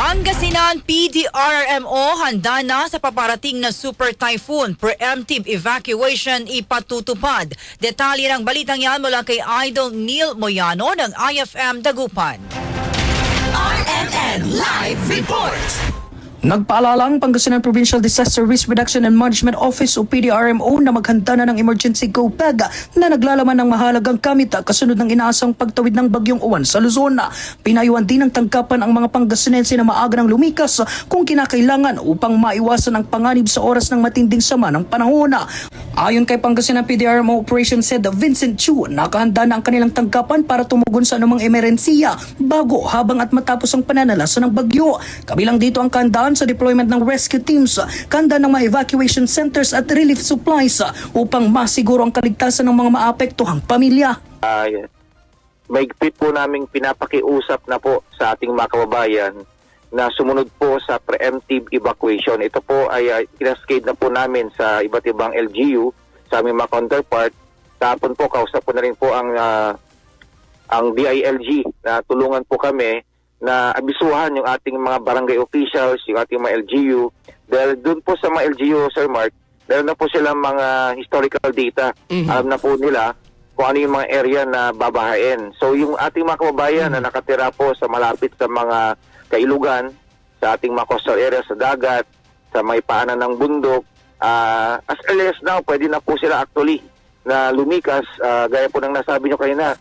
Pangasinan PDRMO handa na sa paparating na super typhoon. Preemptive evacuation ipatutupad. Detalye ng balitang yan mula kay Idol Neil Moyano ng IFM Dagupan. RMN Live Report. Nagpaalala ang Pangasinan Provincial Disaster Risk Reduction and Management Office o PDRMO na maghanda na ng emergency go bag na naglalaman ng mahalagang kamit kasunod ng inaasang pagtawid ng bagyong uwan sa Luzon. Pinayuan din ng tangkapan ang mga Pangasinense na maaga ng lumikas kung kinakailangan upang maiwasan ang panganib sa oras ng matinding sama ng panahon. Ayon kay Pangasinan PDRMO Operations Head Vincent Chu, nakahanda na ang kanilang tangkapan para tumugon sa anumang emerensiya bago, habang at matapos ang pananalasa ng bagyo. Kabilang dito ang kahandaan sa deployment ng rescue teams, kanda ng mga evacuation centers at relief supplies upang masiguro ang kaligtasan ng mga maapektuhang pamilya. ay maigpit po naming pinapakiusap na po sa ating mga kababayan na sumunod po sa preemptive evacuation. Ito po ay uh, kinascade na po namin sa iba't ibang LGU, sa aming mga counterpart. Tapon po, kausap po na rin po ang ah, ang DILG na tulungan po kami na abisuhan yung ating mga barangay officials, yung ating mga LGU. Dahil doon po sa mga LGU, Sir Mark, meron na po silang mga historical data. Alam na po nila kung ano yung mga area na babahain. So yung ating mga kababayan na nakatira po sa malapit sa mga kailugan, sa ating mga coastal area sa dagat, sa may paanan ng bundok, ah, as early as now, pwede na po sila actually na lumikas, ah, gaya po ng nasabi nyo kanina,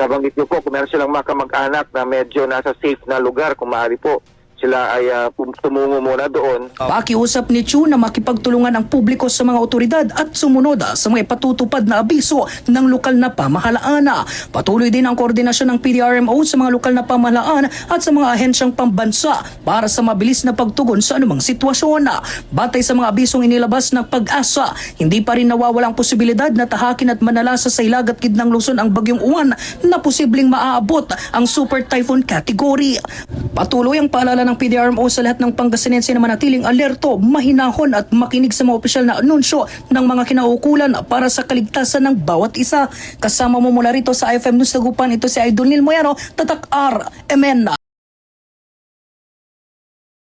Nabanggit niyo po kung meron silang mga kamag-anak na medyo nasa safe na lugar, kung maaari po sila ay ah, pum- tumungo muna doon. Pakiusap ni Chu na makipagtulungan ang publiko sa mga otoridad at sumunod sa mga patutupad na abiso ng lokal na pamahalaan. Patuloy din ang koordinasyon ng PDRMO sa mga lokal na pamahalaan at sa mga ahensyang pambansa para sa mabilis na pagtugon sa anumang sitwasyon. Batay sa mga abisong inilabas ng pag-asa, hindi pa rin nawawalang posibilidad na tahakin at manalasa sa ilagat kidnang Luzon ang bagyong uwan na posibleng maaabot ang super typhoon category. Patuloy ang paalala ng PDRMO sa lahat ng Pangasinense na manatiling alerto, mahinahon at makinig sa mga opisyal na anunsyo ng mga kinaukulan para sa kaligtasan ng bawat isa. Kasama mo mula rito sa IFM News Tagupan, ito si Idol Nil Moyano, Tatak R. Emena.